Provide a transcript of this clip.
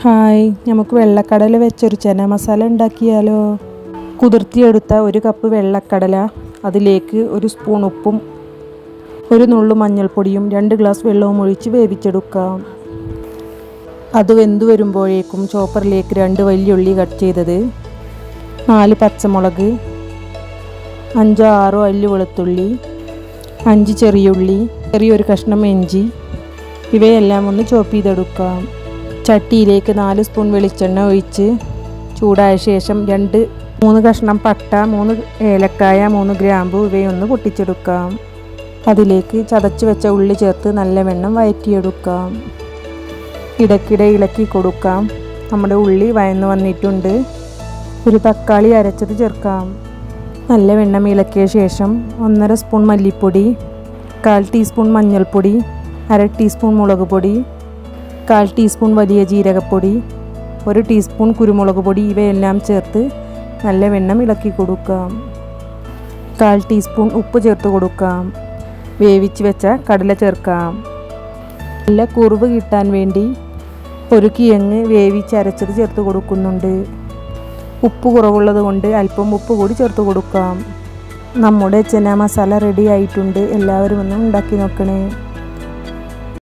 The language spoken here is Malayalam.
ഹായ് നമുക്ക് വെള്ളക്കടല വെച്ചൊരു ചന മസാല ഉണ്ടാക്കിയാലോ? കുതിർത്തിയെടുത്ത ഒരു കപ്പ് വെള്ളക്കടല അതിലേക്ക് ഒരു സ്പൂൺ ഉപ്പും ഒരു നുള്ളു മഞ്ഞൾപ്പൊടിയും രണ്ട് ഗ്ലാസ് വെള്ളവും ഒഴിച്ച് വേവിച്ചെടുക്കാം. അത് വെന്ത് വരുമ്പോഴേക്കും ചോപ്പറിലേക്ക് രണ്ട് വലിയുള്ളി കട്ട് ചെയ്തത് നാല് പച്ചമുളക് അഞ്ചോ ആറോ അല്ലി വെളുത്തുള്ളി അഞ്ച് ചെറിയുള്ളി ചെറിയൊരു കഷ്ണം ഇഞ്ചി ഇവയെല്ലാം ഒന്ന് ചോപ്പ് ചെയ്തെടുക്കാം. ചട്ടിയിലേക്ക് നാല് സ്പൂൺ വെളിച്ചെണ്ണ ഒഴിച്ച് ചൂടായ ശേഷം രണ്ട് മൂന്ന് കഷ്ണം പട്ട മൂന്ന് ഏലക്കായ മൂന്ന് ഗ്രാമ്പു ഇവയൊന്ന് പൊട്ടിച്ചെടുക്കാം. അതിലേക്ക് ചതച്ച് വെച്ച ഉള്ളി ചേർത്ത് നല്ല വെണ്ണം വയറ്റിയെടുക്കാം. ഇടയ്ക്കിടെ ഇളക്കി കൊടുക്കാം. നമ്മുടെ ഉള്ളി വയന്ന് വന്നിട്ടുണ്ട്. ഒരു തക്കാളി അരച്ചത് ചേർക്കാം. നല്ല വെണ്ണം ഇളക്കിയ ശേഷം ഒന്നര സ്പൂൺ മല്ലിപ്പൊടി കാൽ ടീസ്പൂൺ മഞ്ഞൾപ്പൊടി അര ടീസ്പൂൺ മുളക് പൊടി കാൽ ടീസ്പൂൺ വലിയ ജീരകപ്പൊടി ഒരു ടീസ്പൂൺ കുരുമുളക് പൊടി ഇവയെല്ലാം ചേർത്ത് നല്ല വെണ്ണം ഇളക്കി കൊടുക്കാം. കാൽ ടീസ്പൂൺ ഉപ്പ് ചേർത്ത് കൊടുക്കാം. വേവിച്ച് വെച്ച കടല ചേർക്കാം. നല്ല കുറവ് കിട്ടാൻ വേണ്ടി ഒരു കിഴങ്ങ് വേവിച്ചരച്ചത് ചേർത്ത് കൊടുക്കുന്നുണ്ട്. ഉപ്പ് കുറവുള്ളത് കൊണ്ട് അല്പം ഉപ്പ് കൂടി ചേർത്ത് കൊടുക്കാം. നമ്മുടെ ചെന മസാല റെഡി ആയിട്ടുണ്ട്. എല്ലാവരും ഒന്ന് ഉണ്ടാക്കി നോക്കണേ.